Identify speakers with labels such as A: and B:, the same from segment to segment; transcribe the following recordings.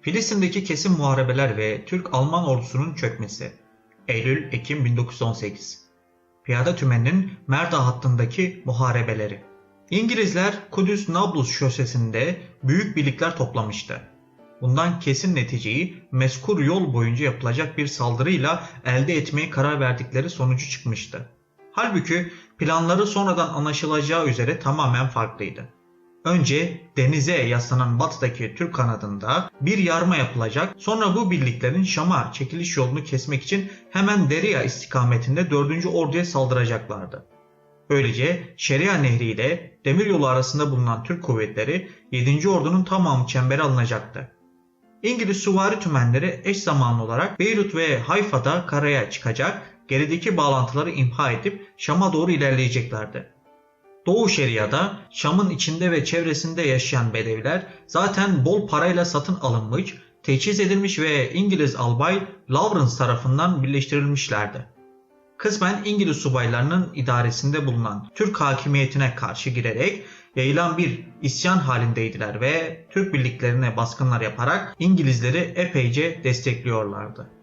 A: Filistin'deki kesin muharebeler ve Türk-Alman ordusunun çökmesi. Eylül-Ekim 1918. Piyade tümeninin Merda hattındaki muharebeleri. İngilizler Kudüs-Nablus şosesinde büyük birlikler toplamıştı. Bundan kesin neticeyi meskur yol boyunca yapılacak bir saldırıyla elde etmeye karar verdikleri sonucu çıkmıştı. Halbuki planları sonradan anlaşılacağı üzere tamamen farklıydı. Önce denize yaslanan batıdaki Türk kanadında bir yarma yapılacak. Sonra bu birliklerin Şam'a çekiliş yolunu kesmek için hemen Deria istikametinde 4. orduya saldıracaklardı. Böylece Şeria Nehri ile Demiryolu arasında bulunan Türk kuvvetleri 7. ordunun tamamı çembere alınacaktı. İngiliz süvari tümenleri eş zamanlı olarak Beyrut ve Hayfa'da karaya çıkacak, gerideki bağlantıları imha edip Şam'a doğru ilerleyeceklerdi. Doğu Şeria'da Şam'ın içinde ve çevresinde yaşayan Bedeviler zaten bol parayla satın alınmış, teçhiz edilmiş ve İngiliz albay Lawrence tarafından birleştirilmişlerdi. Kısmen İngiliz subaylarının idaresinde bulunan Türk hakimiyetine karşı girerek yayılan bir isyan halindeydiler ve Türk birliklerine baskınlar yaparak İngilizleri epeyce destekliyorlardı.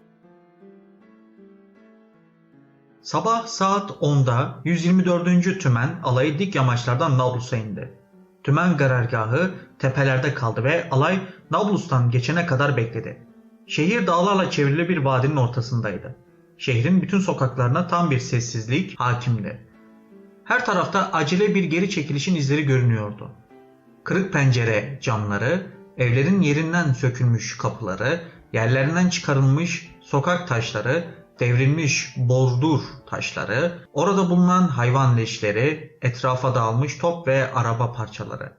A: Sabah saat 10'da 124. Tümen alayı dik yamaçlardan Nablus'a indi. Tümen karargahı tepelerde kaldı ve alay Nablus'tan geçene kadar bekledi. Şehir dağlarla çevrili bir vadinin ortasındaydı. Şehrin bütün sokaklarına tam bir sessizlik hakimdi. Her tarafta acele bir geri çekilişin izleri görünüyordu. Kırık pencere camları, evlerin yerinden sökülmüş kapıları, yerlerinden çıkarılmış sokak taşları, devrilmiş bozdur taşları, orada bulunan hayvan leşleri, etrafa dağılmış top ve araba parçaları.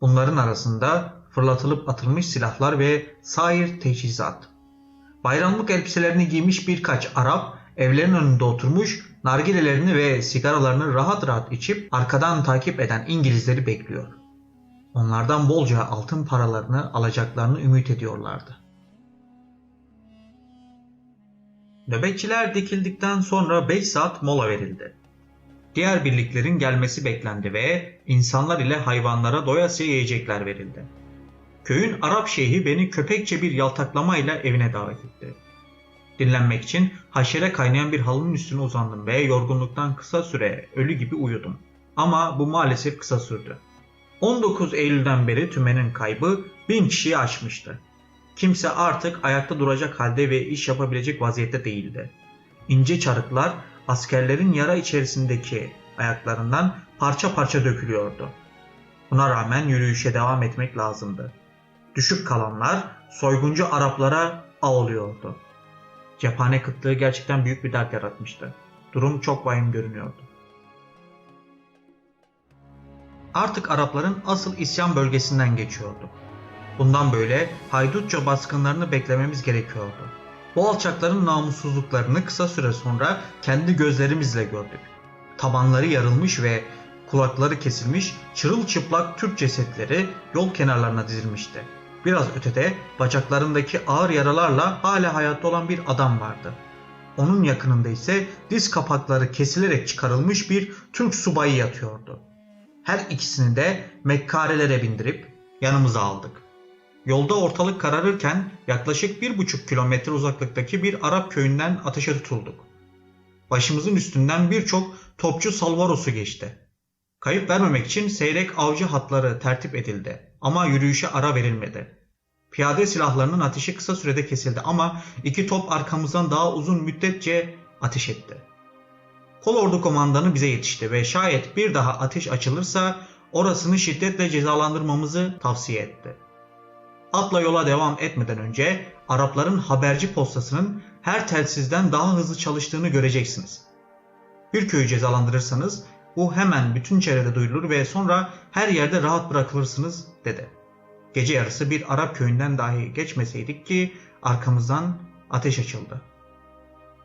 A: Bunların arasında fırlatılıp atılmış silahlar ve sair teçhizat. Bayramlık elbiselerini giymiş birkaç Arap evlerin önünde oturmuş nargilelerini ve sigaralarını rahat rahat içip arkadan takip eden İngilizleri bekliyor. Onlardan bolca altın paralarını alacaklarını ümit ediyorlardı. Nöbetçiler dikildikten sonra 5 saat mola verildi. Diğer birliklerin gelmesi beklendi ve insanlar ile hayvanlara doyasıya yiyecekler verildi. Köyün Arap şeyhi beni köpekçe bir yaltaklamayla evine davet etti. Dinlenmek için haşere kaynayan bir halının üstüne uzandım ve yorgunluktan kısa süre ölü gibi uyudum. Ama bu maalesef kısa sürdü. 19 Eylül'den beri tümenin kaybı 1000 kişiyi aşmıştı. Kimse artık ayakta duracak halde ve iş yapabilecek vaziyette değildi. İnce çarıklar askerlerin yara içerisindeki ayaklarından parça parça dökülüyordu. Buna rağmen yürüyüşe devam etmek lazımdı. Düşük kalanlar soyguncu Araplara ağlıyordu. Cephane kıtlığı gerçekten büyük bir dert yaratmıştı. Durum çok vahim görünüyordu. Artık Arapların asıl isyan bölgesinden geçiyorduk. Bundan böyle haydutça baskınlarını beklememiz gerekiyordu. Bu alçakların namussuzluklarını kısa süre sonra kendi gözlerimizle gördük. Tabanları yarılmış ve kulakları kesilmiş çırılçıplak Türk cesetleri yol kenarlarına dizilmişti. Biraz ötede bacaklarındaki ağır yaralarla hala hayatta olan bir adam vardı. Onun yakınında ise diz kapakları kesilerek çıkarılmış bir Türk subayı yatıyordu. Her ikisini de mekkarelere bindirip yanımıza aldık. Yolda ortalık kararırken yaklaşık bir buçuk kilometre uzaklıktaki bir Arap köyünden ateşe tutulduk. Başımızın üstünden birçok topçu salvarosu geçti. Kayıp vermemek için seyrek avcı hatları tertip edildi ama yürüyüşe ara verilmedi. Piyade silahlarının ateşi kısa sürede kesildi ama iki top arkamızdan daha uzun müddetçe ateş etti. Kolordu komandanı bize yetişti ve şayet bir daha ateş açılırsa orasını şiddetle cezalandırmamızı tavsiye etti. Atla yola devam etmeden önce Arapların haberci postasının her telsizden daha hızlı çalıştığını göreceksiniz. Bir köyü cezalandırırsanız bu hemen bütün çevrede duyulur ve sonra her yerde rahat bırakılırsınız dedi. Gece yarısı bir Arap köyünden dahi geçmeseydik ki arkamızdan ateş açıldı.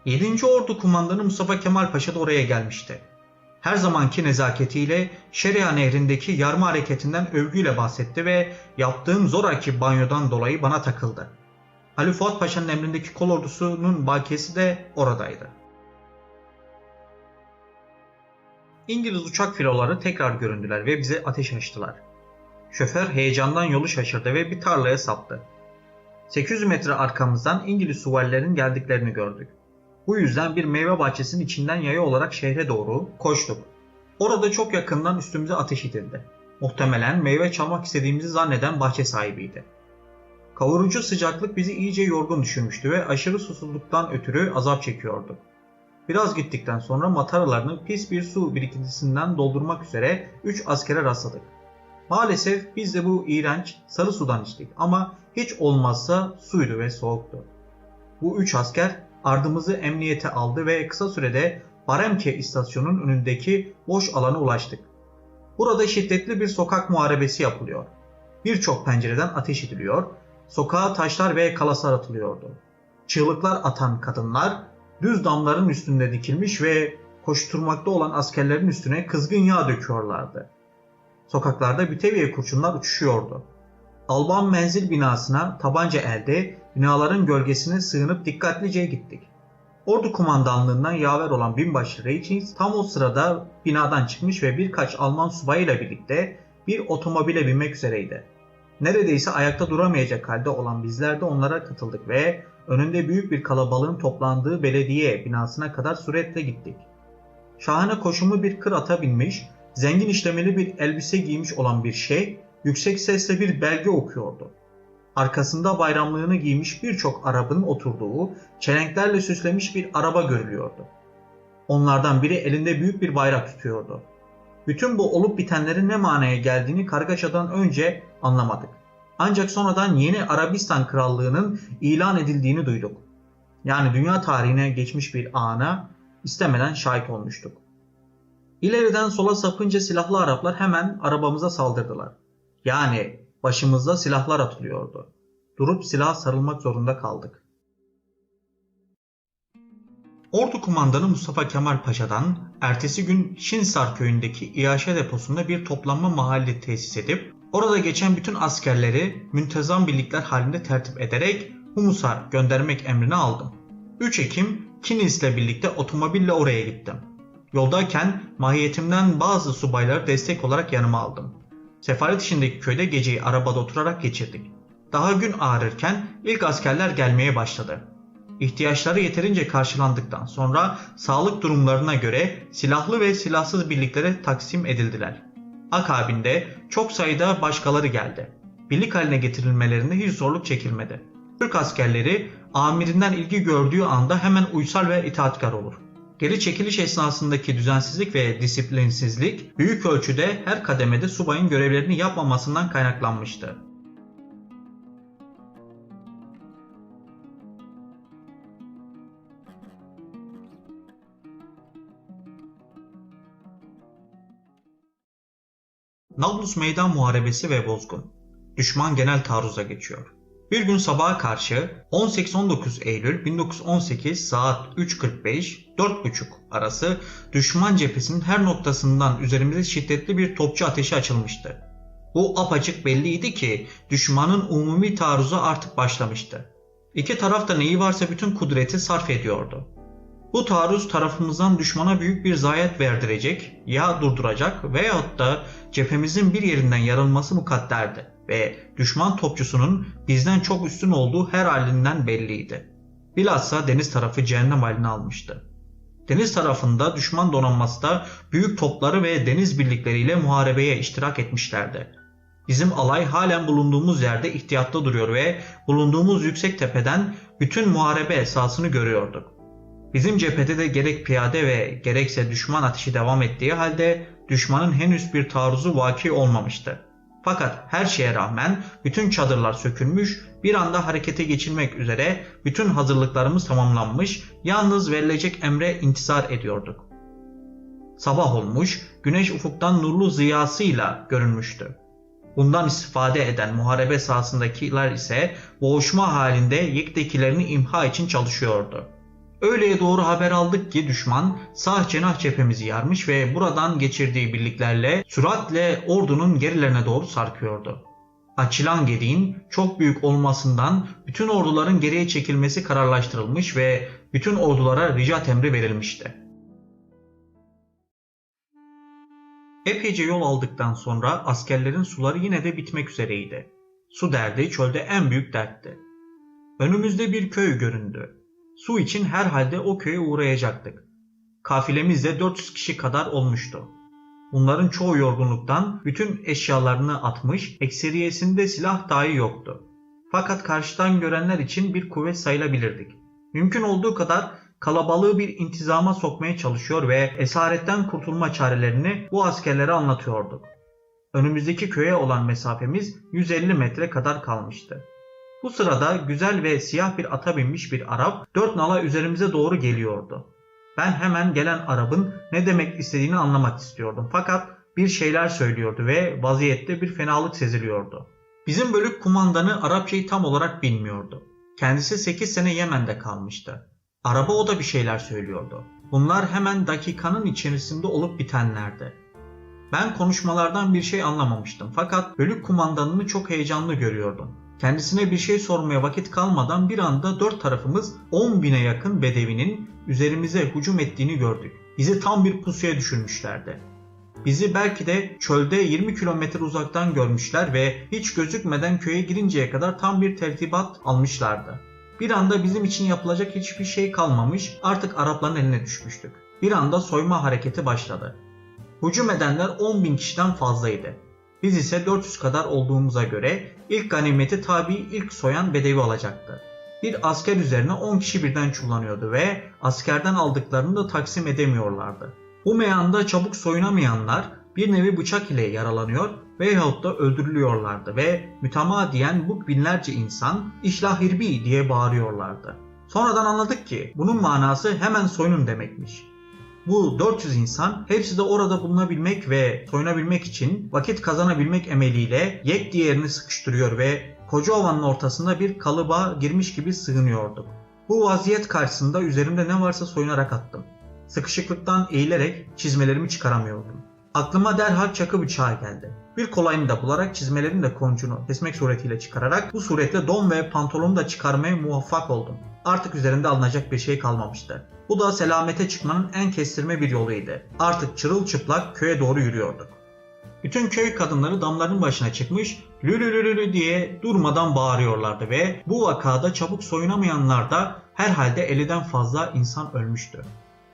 A: 7. Ordu Kumandanı Mustafa Kemal Paşa da oraya gelmişti. Her zamanki nezaketiyle Şeria Nehri'ndeki yarma hareketinden övgüyle bahsetti ve yaptığım zoraki banyodan dolayı bana takıldı. Ali Fuat Paşa'nın emrindeki kol ordusunun bakiyesi de oradaydı. İngiliz uçak filoları tekrar göründüler ve bize ateş açtılar. Şoför heyecandan yolu şaşırdı ve bir tarlaya saptı. 800 metre arkamızdan İngiliz suvallerin geldiklerini gördük. Bu yüzden bir meyve bahçesinin içinden yaya olarak şehre doğru koştuk. Orada çok yakından üstümüze ateş edildi. Muhtemelen meyve çalmak istediğimizi zanneden bahçe sahibiydi. Kavurucu sıcaklık bizi iyice yorgun düşürmüştü ve aşırı susuzluktan ötürü azap çekiyorduk. Biraz gittikten sonra mataralarını pis bir su birikintisinden doldurmak üzere 3 askere rastladık. Maalesef biz de bu iğrenç sarı sudan içtik ama hiç olmazsa suydu ve soğuktu. Bu üç asker ardımızı emniyete aldı ve kısa sürede Baremke istasyonunun önündeki boş alana ulaştık. Burada şiddetli bir sokak muharebesi yapılıyor. Birçok pencereden ateş ediliyor, sokağa taşlar ve kalaslar atılıyordu. Çığlıklar atan kadınlar düz damların üstünde dikilmiş ve koşturmakta olan askerlerin üstüne kızgın yağ döküyorlardı. Sokaklarda müteviye kurşunlar uçuşuyordu. Alban menzil binasına tabanca elde binaların gölgesine sığınıp dikkatlice gittik. Ordu kumandanlığından yaver olan binbaşı Reichins tam o sırada binadan çıkmış ve birkaç Alman subayıyla birlikte bir otomobile binmek üzereydi. Neredeyse ayakta duramayacak halde olan bizler de onlara katıldık ve önünde büyük bir kalabalığın toplandığı belediye binasına kadar suretle gittik. Şahane koşumu bir kır ata binmiş, zengin işlemeli bir elbise giymiş olan bir şey yüksek sesle bir belge okuyordu. Arkasında bayramlığını giymiş birçok Arap'ın oturduğu, çelenklerle süslemiş bir araba görülüyordu. Onlardan biri elinde büyük bir bayrak tutuyordu. Bütün bu olup bitenlerin ne manaya geldiğini kargaşadan önce anlamadık. Ancak sonradan yeni Arabistan Krallığı'nın ilan edildiğini duyduk. Yani dünya tarihine geçmiş bir ana istemeden şahit olmuştuk. İleriden sola sapınca silahlı Araplar hemen arabamıza saldırdılar. Yani başımızda silahlar atılıyordu. Durup silah sarılmak zorunda kaldık. Ordu kumandanı Mustafa Kemal Paşa'dan ertesi gün Şinsar köyündeki İyaşe deposunda bir toplanma mahalli tesis edip orada geçen bütün askerleri müntezam birlikler halinde tertip ederek Humus'a göndermek emrini aldım. 3 Ekim Kinis'le birlikte otomobille oraya gittim. Yoldayken mahiyetimden bazı subayları destek olarak yanıma aldım. Sefaret içindeki köyde geceyi arabada oturarak geçirdik. Daha gün ağrırken ilk askerler gelmeye başladı. İhtiyaçları yeterince karşılandıktan sonra sağlık durumlarına göre silahlı ve silahsız birliklere taksim edildiler. Akabinde çok sayıda başkaları geldi. Birlik haline getirilmelerinde hiç zorluk çekilmedi. Türk askerleri amirinden ilgi gördüğü anda hemen uysal ve itaatkar olur. Geri çekiliş esnasındaki düzensizlik ve disiplinsizlik büyük ölçüde her kademede subayın görevlerini yapmamasından kaynaklanmıştı. Nablus Meydan Muharebesi ve Bozgun Düşman genel taarruza geçiyor. Bir gün sabaha karşı 18-19 Eylül 1918 saat 3.45-4.30 arası düşman cephesinin her noktasından üzerimize şiddetli bir topçu ateşi açılmıştı. Bu apaçık belliydi ki düşmanın umumi taarruzu artık başlamıştı. İki taraf da neyi varsa bütün kudreti sarf ediyordu. Bu taarruz tarafımızdan düşmana büyük bir zayiat verdirecek ya durduracak veyahut da cephemizin bir yerinden yarılması mukadderdi ve düşman topçusunun bizden çok üstün olduğu her halinden belliydi. Bilhassa deniz tarafı cehennem halini almıştı. Deniz tarafında düşman donanması da büyük topları ve deniz birlikleriyle muharebeye iştirak etmişlerdi. Bizim alay halen bulunduğumuz yerde ihtiyatta duruyor ve bulunduğumuz yüksek tepeden bütün muharebe esasını görüyorduk. Bizim cephede de gerek piyade ve gerekse düşman ateşi devam ettiği halde düşmanın henüz bir taarruzu vaki olmamıştı. Fakat her şeye rağmen bütün çadırlar sökülmüş, bir anda harekete geçilmek üzere bütün hazırlıklarımız tamamlanmış, yalnız verilecek emre intizar ediyorduk. Sabah olmuş, güneş ufuktan nurlu ziyasıyla görünmüştü. Bundan istifade eden muharebe sahasındakiler ise boğuşma halinde yektekilerini imha için çalışıyordu. Öğleye doğru haber aldık ki düşman sağ cenah cephemizi yarmış ve buradan geçirdiği birliklerle süratle ordunun gerilerine doğru sarkıyordu. Açılan gediğin çok büyük olmasından bütün orduların geriye çekilmesi kararlaştırılmış ve bütün ordulara ricat emri verilmişti. Epeyce yol aldıktan sonra askerlerin suları yine de bitmek üzereydi. Su derdi çölde en büyük dertti. Önümüzde bir köy göründü. Su için herhalde o köye uğrayacaktık. Kafilemiz de 400 kişi kadar olmuştu. Bunların çoğu yorgunluktan bütün eşyalarını atmış, ekseriyesinde silah dahi yoktu. Fakat karşıdan görenler için bir kuvvet sayılabilirdik. Mümkün olduğu kadar kalabalığı bir intizama sokmaya çalışıyor ve esaretten kurtulma çarelerini bu askerlere anlatıyorduk. Önümüzdeki köye olan mesafemiz 150 metre kadar kalmıştı. Bu sırada güzel ve siyah bir ata binmiş bir Arap dört nala üzerimize doğru geliyordu. Ben hemen gelen Arap'ın ne demek istediğini anlamak istiyordum. Fakat bir şeyler söylüyordu ve vaziyette bir fenalık seziliyordu. Bizim bölük kumandanı Arapçayı tam olarak bilmiyordu. Kendisi 8 sene Yemen'de kalmıştı. Araba o da bir şeyler söylüyordu. Bunlar hemen dakikanın içerisinde olup bitenlerdi. Ben konuşmalardan bir şey anlamamıştım fakat bölük kumandanını çok heyecanlı görüyordum. Kendisine bir şey sormaya vakit kalmadan bir anda dört tarafımız 10 bine yakın bedevinin üzerimize hücum ettiğini gördük. Bizi tam bir pusuya düşürmüşlerdi. Bizi belki de çölde 20 kilometre uzaktan görmüşler ve hiç gözükmeden köye girinceye kadar tam bir tertibat almışlardı. Bir anda bizim için yapılacak hiçbir şey kalmamış, artık Arapların eline düşmüştük. Bir anda soyma hareketi başladı. Hücum edenler 10 bin kişiden fazlaydı. Biz ise 400 kadar olduğumuza göre ilk ganimeti tabi ilk soyan Bedevi alacaktı. Bir asker üzerine 10 kişi birden çullanıyordu ve askerden aldıklarını da taksim edemiyorlardı. Bu meyanda çabuk soyunamayanlar bir nevi bıçak ile yaralanıyor veyahut da öldürülüyorlardı ve mütemadiyen bu binlerce insan işlahirbi diye bağırıyorlardı. Sonradan anladık ki bunun manası hemen soyunun demekmiş. Bu 400 insan hepsi de orada bulunabilmek ve soyunabilmek için vakit kazanabilmek emeliyle yek diğerini sıkıştırıyor ve koca ovanın ortasında bir kalıba girmiş gibi sığınıyorduk. Bu vaziyet karşısında üzerimde ne varsa soyunarak attım. Sıkışıklıktan eğilerek çizmelerimi çıkaramıyordum. Aklıma derhal çakı bıçağı geldi. Bir kolayını da bularak çizmelerin de koncunu kesmek suretiyle çıkararak bu suretle don ve pantolonu da çıkarmaya muvaffak oldum. Artık üzerinde alınacak bir şey kalmamıştı. Bu da selamete çıkmanın en kestirme bir yoluydu. Artık çırılçıplak köye doğru yürüyorduk. Bütün köy kadınları damların başına çıkmış lülülülülü diye durmadan bağırıyorlardı ve bu vakada çabuk soyunamayanlar da herhalde 50'den fazla insan ölmüştü.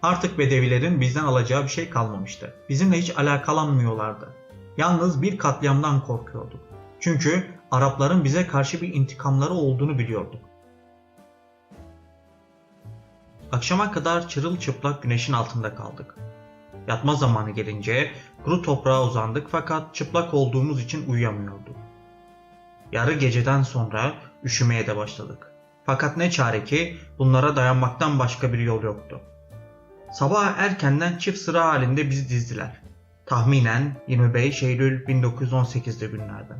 A: Artık bedevilerin bizden alacağı bir şey kalmamıştı. Bizimle hiç alakalanmıyorlardı. Yalnız bir katliamdan korkuyorduk. Çünkü Arapların bize karşı bir intikamları olduğunu biliyorduk. Akşama kadar çırılçıplak güneşin altında kaldık. Yatma zamanı gelince kuru toprağa uzandık fakat çıplak olduğumuz için uyuyamıyorduk. Yarı geceden sonra üşümeye de başladık. Fakat ne çare ki bunlara dayanmaktan başka bir yol yoktu. Sabah erkenden çift sıra halinde bizi dizdiler. Tahminen 25 Eylül 1918'de günlerden.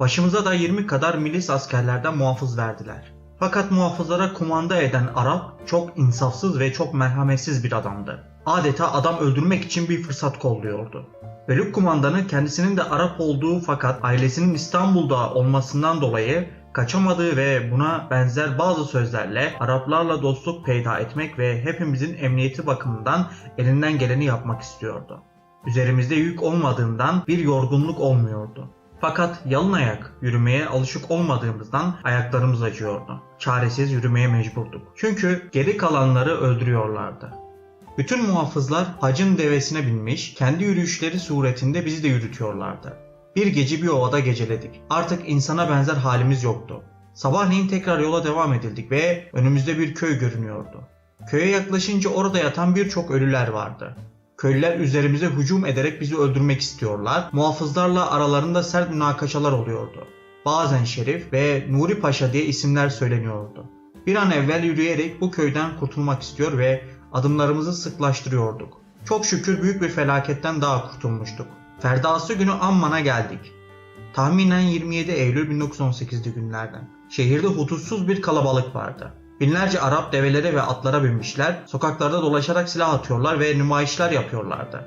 A: Başımıza da 20 kadar milis askerlerden muhafız verdiler. Fakat muhafızlara kumanda eden Arap çok insafsız ve çok merhametsiz bir adamdı. Adeta adam öldürmek için bir fırsat kolluyordu. Bölük kumandanı kendisinin de Arap olduğu fakat ailesinin İstanbul'da olmasından dolayı kaçamadığı ve buna benzer bazı sözlerle Araplarla dostluk peyda etmek ve hepimizin emniyeti bakımından elinden geleni yapmak istiyordu. Üzerimizde yük olmadığından bir yorgunluk olmuyordu. Fakat yalın ayak yürümeye alışık olmadığımızdan ayaklarımız acıyordu. Çaresiz yürümeye mecburduk. Çünkü geri kalanları öldürüyorlardı. Bütün muhafızlar hacın devesine binmiş, kendi yürüyüşleri suretinde bizi de yürütüyorlardı. Bir gece bir ovada geceledik. Artık insana benzer halimiz yoktu. Sabahleyin tekrar yola devam edildik ve önümüzde bir köy görünüyordu. Köye yaklaşınca orada yatan birçok ölüler vardı. Köylüler üzerimize hücum ederek bizi öldürmek istiyorlar. Muhafızlarla aralarında sert münakaşalar oluyordu. Bazen Şerif ve Nuri Paşa diye isimler söyleniyordu. Bir an evvel yürüyerek bu köyden kurtulmak istiyor ve adımlarımızı sıklaştırıyorduk. Çok şükür büyük bir felaketten daha kurtulmuştuk. Ferdası günü Amman'a geldik. Tahminen 27 Eylül 1918'li günlerden. Şehirde hututsuz bir kalabalık vardı. Binlerce Arap develere ve atlara binmişler, sokaklarda dolaşarak silah atıyorlar ve nümayişler yapıyorlardı.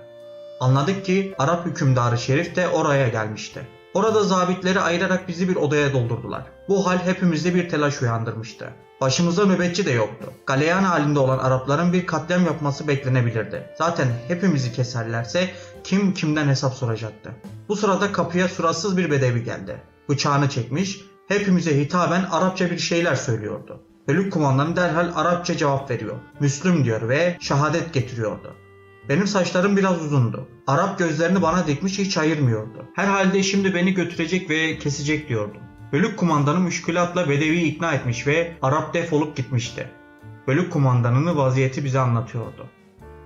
A: Anladık ki Arap hükümdarı Şerif de oraya gelmişti. Orada zabitleri ayırarak bizi bir odaya doldurdular. Bu hal hepimizde bir telaş uyandırmıştı. Başımızda nöbetçi de yoktu. Galeyan halinde olan Arapların bir katliam yapması beklenebilirdi. Zaten hepimizi keserlerse kim kimden hesap soracaktı. Bu sırada kapıya suratsız bir bedevi geldi. Bıçağını çekmiş, hepimize hitaben Arapça bir şeyler söylüyordu. Bölük kumandanı derhal Arapça cevap veriyor. Müslüm diyor ve şehadet getiriyordu. Benim saçlarım biraz uzundu. Arap gözlerini bana dikmiş hiç ayırmıyordu. Herhalde şimdi beni götürecek ve kesecek diyordum. Bölük kumandanı müşkülatla Bedevi'yi ikna etmiş ve Arap defolup gitmişti. Bölük kumandanını vaziyeti bize anlatıyordu.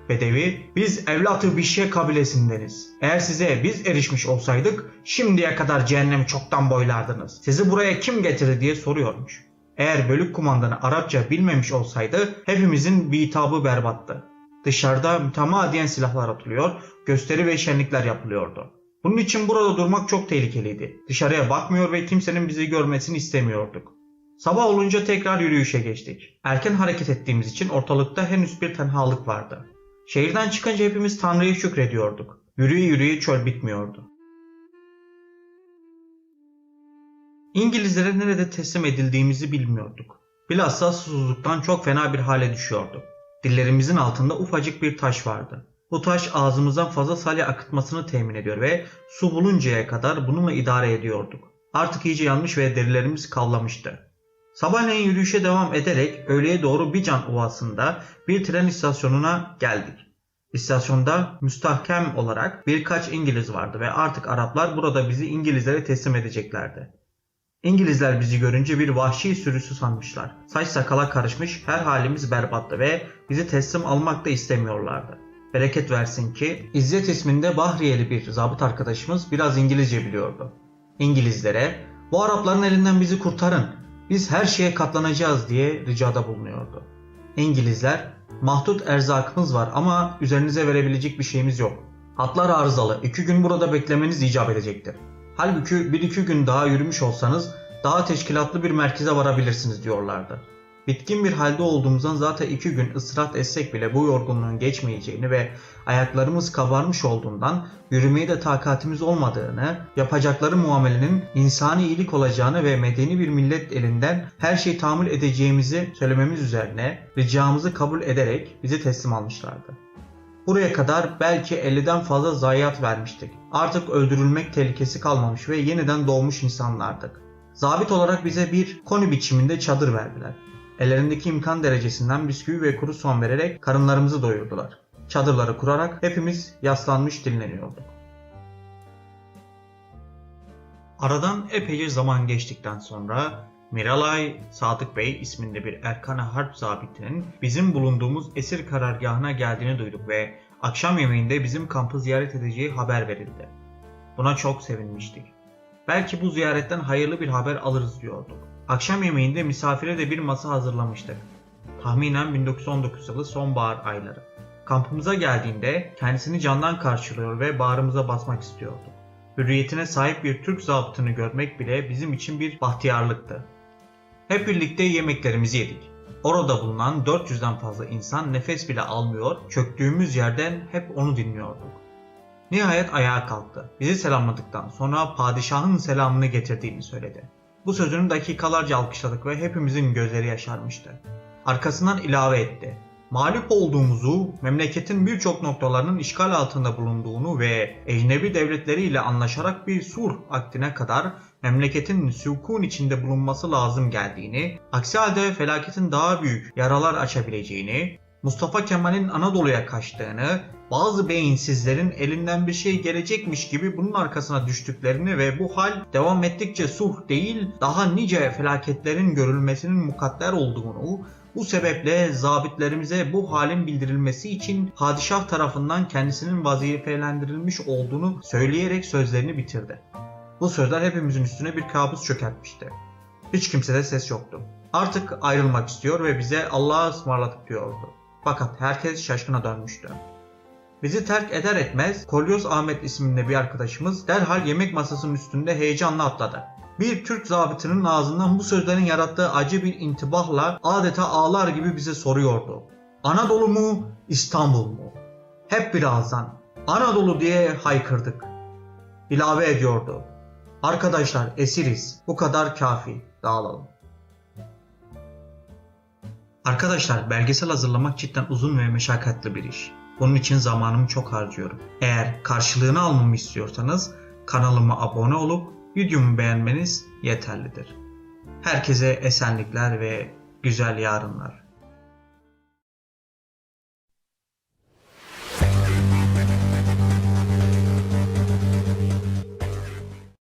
A: Bedevi, biz evlatı Bişye kabilesindeniz. Eğer size biz erişmiş olsaydık şimdiye kadar cehennemi çoktan boylardınız. Sizi buraya kim getirdi diye soruyormuş. Eğer bölük kumandanı Arapça bilmemiş olsaydı hepimizin bitabı berbattı. Dışarıda mütemadiyen silahlar atılıyor, gösteri ve şenlikler yapılıyordu. Bunun için burada durmak çok tehlikeliydi. Dışarıya bakmıyor ve kimsenin bizi görmesini istemiyorduk. Sabah olunca tekrar yürüyüşe geçtik. Erken hareket ettiğimiz için ortalıkta henüz bir tenhalık vardı. Şehirden çıkınca hepimiz Tanrı'ya şükrediyorduk. Yürüye yürüye çöl bitmiyordu. İngilizlere nerede teslim edildiğimizi bilmiyorduk. Bilhassa susuzluktan çok fena bir hale düşüyorduk. Dillerimizin altında ufacık bir taş vardı. Bu taş ağzımızdan fazla salya akıtmasını temin ediyor ve su buluncaya kadar bununla idare ediyorduk. Artık iyice yanmış ve derilerimiz kavlamıştı. Sabahleyin yürüyüşe devam ederek öğleye doğru Bican Ovası'nda bir tren istasyonuna geldik. İstasyonda müstahkem olarak birkaç İngiliz vardı ve artık Araplar burada bizi İngilizlere teslim edeceklerdi. İngilizler bizi görünce bir vahşi sürüsü sanmışlar. Saç sakala karışmış her halimiz berbattı ve bizi teslim almak da istemiyorlardı. Bereket versin ki İzzet isminde Bahriyeli bir zabıt arkadaşımız biraz İngilizce biliyordu. İngilizlere bu Arapların elinden bizi kurtarın biz her şeye katlanacağız diye ricada bulunuyordu. İngilizler mahdut erzakımız var ama üzerinize verebilecek bir şeyimiz yok. Hatlar arızalı iki gün burada beklemeniz icap edecektir. Halbuki bir iki gün daha yürümüş olsanız daha teşkilatlı bir merkeze varabilirsiniz diyorlardı. Bitkin bir halde olduğumuzdan zaten iki gün ısrat etsek bile bu yorgunluğun geçmeyeceğini ve ayaklarımız kabarmış olduğundan yürümeye de takatimiz olmadığını, yapacakları muamelenin insani iyilik olacağını ve medeni bir millet elinden her şeyi tahammül edeceğimizi söylememiz üzerine ricamızı kabul ederek bizi teslim almışlardı. Buraya kadar belki 50'den fazla zayiat vermiştik. Artık öldürülmek tehlikesi kalmamış ve yeniden doğmuş insanlardık. Zabit olarak bize bir koni biçiminde çadır verdiler. Ellerindeki imkan derecesinden bisküvi ve kuru soğan vererek karınlarımızı doyurdular. Çadırları kurarak hepimiz yaslanmış dinleniyorduk. Aradan epeyce zaman geçtikten sonra Miralay Sadık Bey isminde bir Erkan-ı Harp zabitinin bizim bulunduğumuz esir karargahına geldiğini duyduk ve akşam yemeğinde bizim kampı ziyaret edeceği haber verildi. Buna çok sevinmiştik. Belki bu ziyaretten hayırlı bir haber alırız diyorduk. Akşam yemeğinde misafire de bir masa hazırlamıştık. Tahminen 1919 yılı sonbahar ayları. Kampımıza geldiğinde kendisini candan karşılıyor ve bağrımıza basmak istiyordu. Hürriyetine sahip bir Türk zabıtını görmek bile bizim için bir bahtiyarlıktı. Hep birlikte yemeklerimizi yedik. Orada bulunan 400'den fazla insan nefes bile almıyor, çöktüğümüz yerden hep onu dinliyorduk. Nihayet ayağa kalktı. Bizi selamladıktan sonra padişahın selamını getirdiğini söyledi. Bu sözünü dakikalarca alkışladık ve hepimizin gözleri yaşarmıştı. Arkasından ilave etti. Mağlup olduğumuzu, memleketin birçok noktalarının işgal altında bulunduğunu ve ecnebi devletleriyle anlaşarak bir sulh akdine kadar memleketin sükun içinde bulunması lazım geldiğini, aksi halde felaketin daha büyük yaralar açabileceğini, Mustafa Kemal'in Anadolu'ya kaçtığını, bazı beyinsizlerin elinden bir şey gelecekmiş gibi bunun arkasına düştüklerini ve bu hal devam ettikçe sulh değil daha nice felaketlerin görülmesinin mukadder olduğunu, bu sebeple zabitlerimize bu halin bildirilmesi için padişah tarafından kendisinin vazifelendirilmiş olduğunu söyleyerek sözlerini bitirdi. Bu sözler hepimizin üstüne bir kabus çökertmişti. Hiç kimsede ses yoktu. Artık ayrılmak istiyor ve bize Allah'a ısmarladık diyordu. Fakat herkes şaşkına dönmüştü. Bizi terk eder etmez Kolyoz Ahmet isminde bir arkadaşımız derhal yemek masasının üstünde heyecanla atladı. bir Türk zabitinin ağzından bu sözlerin yarattığı acı bir intibahla adeta ağlar gibi bize soruyordu. Anadolu mu, İstanbul mu? Hep bir ağızdan Anadolu diye haykırdık. İlave ediyordu. Arkadaşlar esiriz. Bu kadar kafi. Dağılalım. Arkadaşlar belgesel hazırlamak cidden uzun ve meşakkatli bir iş. Bunun için zamanımı çok harcıyorum. Eğer karşılığını almamı istiyorsanız kanalıma abone olup videomu beğenmeniz yeterlidir. Herkese esenlikler ve güzel yarınlar.